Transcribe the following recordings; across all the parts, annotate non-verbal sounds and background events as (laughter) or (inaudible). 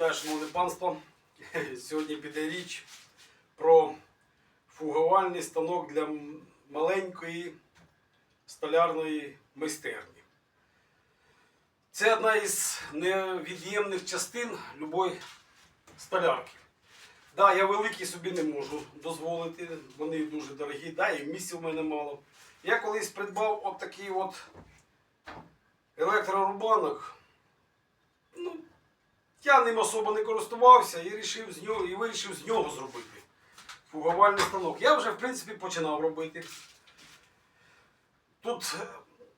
Вітаю, шановне панство. (laughs) Сьогодні піде річ про фугувальний станок для маленької столярної майстерні. Це одна із невід'ємних частин любої столярки. Да, я великі собі не можу дозволити, вони дуже дорогі, да, і місця в мене мало. Я колись придбав от такий от електрорубанок. Ну, я ним особо не користувався і вирішив з нього, і вирішив з нього зробити фугувальний станок. Я вже, в принципі, починав робити. Тут е,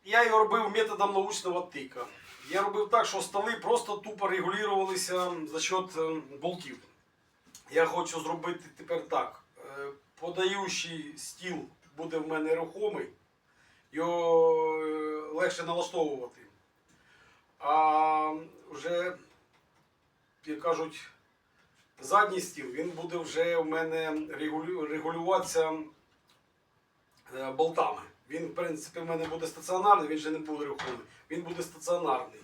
я його робив методом научного тика. Я робив так, що столи просто тупо регулювалися за счет е, болтів. Я хочу зробити тепер так. Е, Подаючий стіл буде в мене рухомий, його легше налаштовувати. А вже, як кажуть, задній стіл, він буде вже у мене регулю- регулюватися е, болтами. Він, в принципі, в мене буде стаціонарний, він же не буде рухомий, він буде стаціонарний.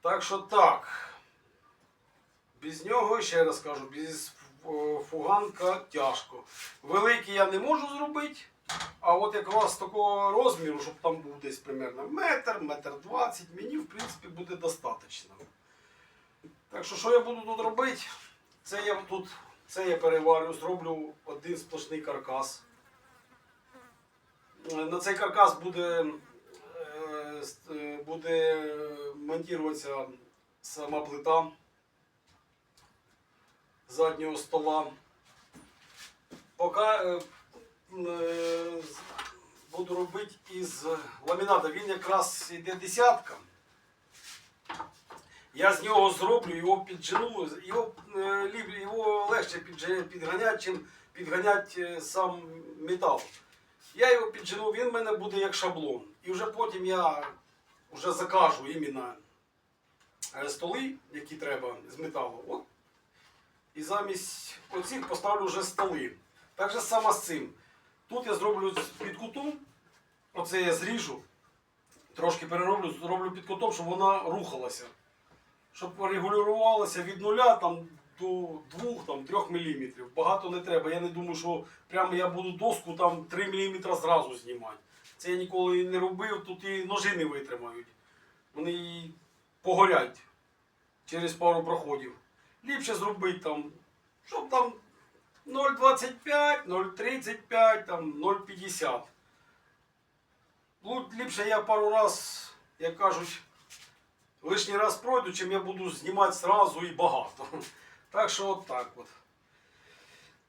Так що так. Без нього, ще раз кажу, без фуганка тяжко. Великий я не можу зробити, а от якраз такого розміру, щоб там був десь примерно метр, метр двадцять, мені в принципі буде достатньо. Так що, що я буду тут робити? Це я тут, це я переварю, зроблю один сплошний каркас. На цей каркас буде, е, е, буде монтуватися сама плита заднього стола. Поки е, буду робити із ламіната. Він якраз йде десятка. Я з нього зроблю, його піджену, його, е, його легше підганяти, чим підганяти е, сам метал. Я його піджену, він в мене буде як шаблон. І вже потім я вже закажу іменно е, столи, які треба з металу. От. І замість оцих поставлю вже столи. Так же само з цим. Тут я зроблю під кутом, оце я зріжу, трошки перероблю, зроблю під кутом, щоб вона рухалася. Щоб регулювалася від нуля там, до 2-3 мм. Багато не треба. Я не думаю, що прямо я буду доску там 3 мм зразу знімати. Це я ніколи не робив, тут і ножи не витримають. Вони погорять через пару проходів. Ліпше зробити там, щоб там 0,25, 0,35, там 0,50. Ліпше я пару раз, як кажуть, лишній раз пройду, чим я буду знімати зразу і багато. (laughs) Так що от так от.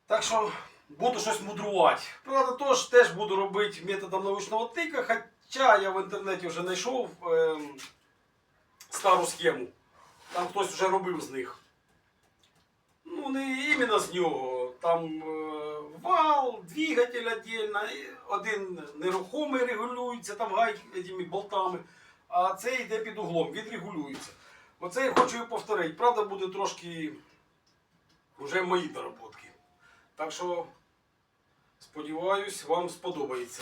Так що буду щось мудрувати. Правда, тож теж буду робити методом научного тика, хоча я в інтернеті вже знайшов ем, стару схему. Там хтось вже робив з них. Ну, не іменно з нього. Там е, вал, двигатель отдельно, один нерухомий регулюється там гай этими болтами, а це йде під углом, відрегулюється. Оце я хочу і повторити. Правда, буде трошки вже мої доработки. Так що, сподіваюсь, вам сподобається.